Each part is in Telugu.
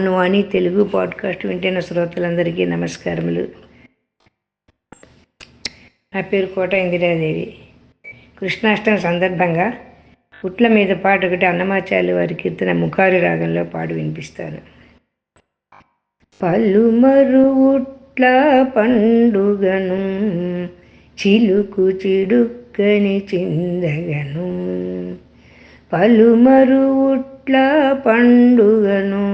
మోహన్వాణి తెలుగు పాడ్కాస్ట్ వింటున్న శ్రోతలందరికీ నమస్కారములు. నా పేరు కోట ఇందిరాదేవి. కృష్ణాష్టమి సందర్భంగా పుట్ల మీద పాట ఒకటి అన్నమాచార్య వారి కీర్తన ముఖారి రాగంలో పాడు వినిపిస్తాను. పలుమరు ఉట్ల పండుగను చిలుకు చిడుక్కని చిందగను. పలుమరు ఉట్ల పండుగను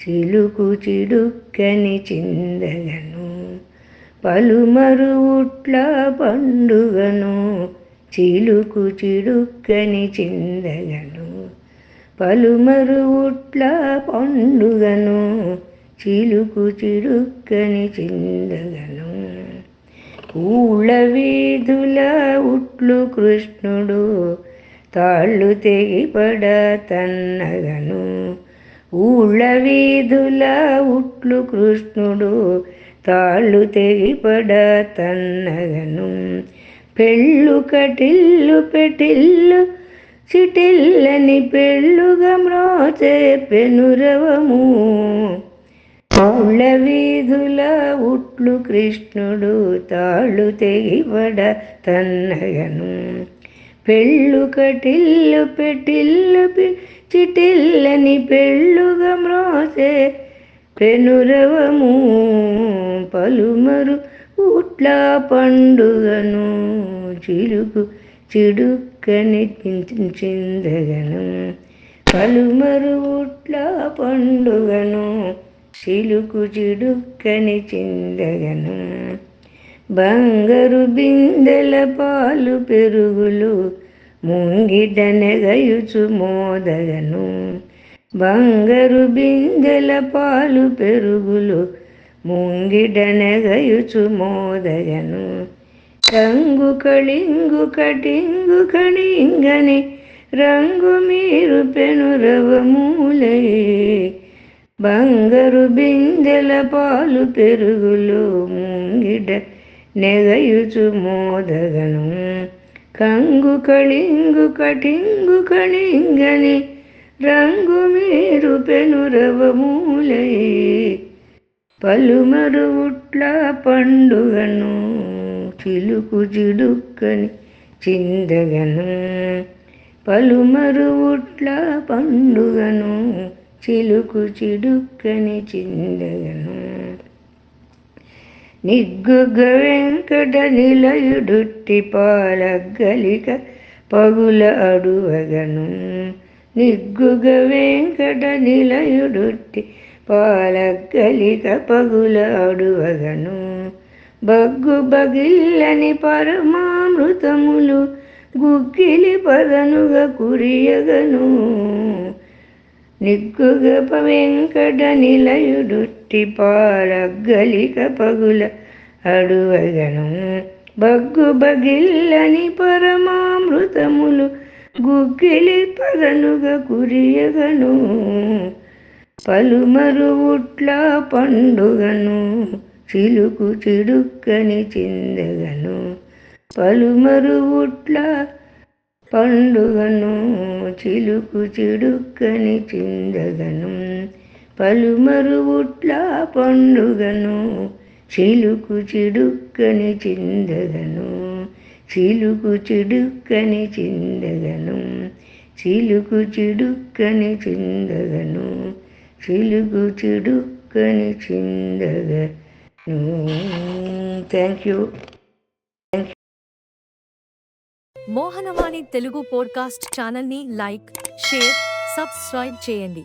చిలుకు చిడుక్కని చిందగను పలుమరు ఉట్ల పండుగను చిలుకు చిడుక్కని చిందగను పలుమరు ఉట్ల పండుగను చిలుకు చిడుక్కని చిందగను ఊళ్ళ వీధుల ఉట్లు కృష్ణుడు తాళ్ళు తెగిపడ తన్నగను ఊళ్ళ వీధుల ఉట్లు కృష్ణుడు తాళ్ళు తెగిపడ తన్నగను. పెళ్ళు కటిల్లు పెటిల్లు చిటిల్లని పెళ్ళుగా మ్రోచే పెనురవము. ఊళ్ళ వీధుల ఉట్లు కృష్ణుడు తాళ్ళు తెగిపడ తన్నగను. పెళ్ళు కటిల్లు పెటిల్లు చిటిల్లని పెళ్ళుగా మ్రోసే పెనురవము పలుమరు ఉట్ల పండుగను చిలుకు చిడుక్కని చిందగను పలుమరు ఉట్ల పండుగను చిలుకు చిడుక్కని చిందగను బంగారు బిందెల పాలు పెరుగులు ముంగిట నెగయుచు మోదగను. బంగారు బిందెల పాలు పెరుగులు ముంగిట నెగయుచు మోదగను. రంగు కళింగు కటింగు కణింగని రంగు మీరు పెనురవమూలే బంగారు బిందెల పాలు పెరుగులు ముంగిడ నెగయుచు మోదగను. కంగు కళింగు కటింగు కళింగని రంగు మీరు పెనురవమూలై పలుమరు ఉట్ల పండుగను చిలుకు చిడుక్కని చిందగను పలుమరు ఉట్ల పండుగను చిలుకు చిడుక్కని చిందగను. నిగ్గుగ వెంకట నిలయుడుట్టి పాలగలిక పగుల అడువగను. నిగ్గుగ వెంకట నిలయుడుట్టి పాలగలిక పగుల అడువగను. బగ్గు బగిల్లని పరమామృతములు గుగ్గిలి పదనుగా కురియగను. నిగ్గుగ వెంకట నిలయుడుట్టి గలిక పగుల అడువగను. బగ్గు బగిల్లని పరమామృతములు గుగ్గిలి పదనుగా కురియగను. పలుమరువుట్ల పండుగను చిలుకు చిడుక్కని చిందగను. పలుమరు పండుగను చిలుకు చిడుక్కని చిందగను. పలుమరువుట్ల పండుగను చిలుకు చిడుక్కని చిందగను చిలుకు చిడుక్కని చిందగను చిలుకు చిడుక్కని చిందగను చిలుకు చిడుక్కని చిందగను. Thank you Mohanavani Telugu podcast ఛానల్ని లైక్ షేర్ సబ్స్క్రైబ్ చేయండి.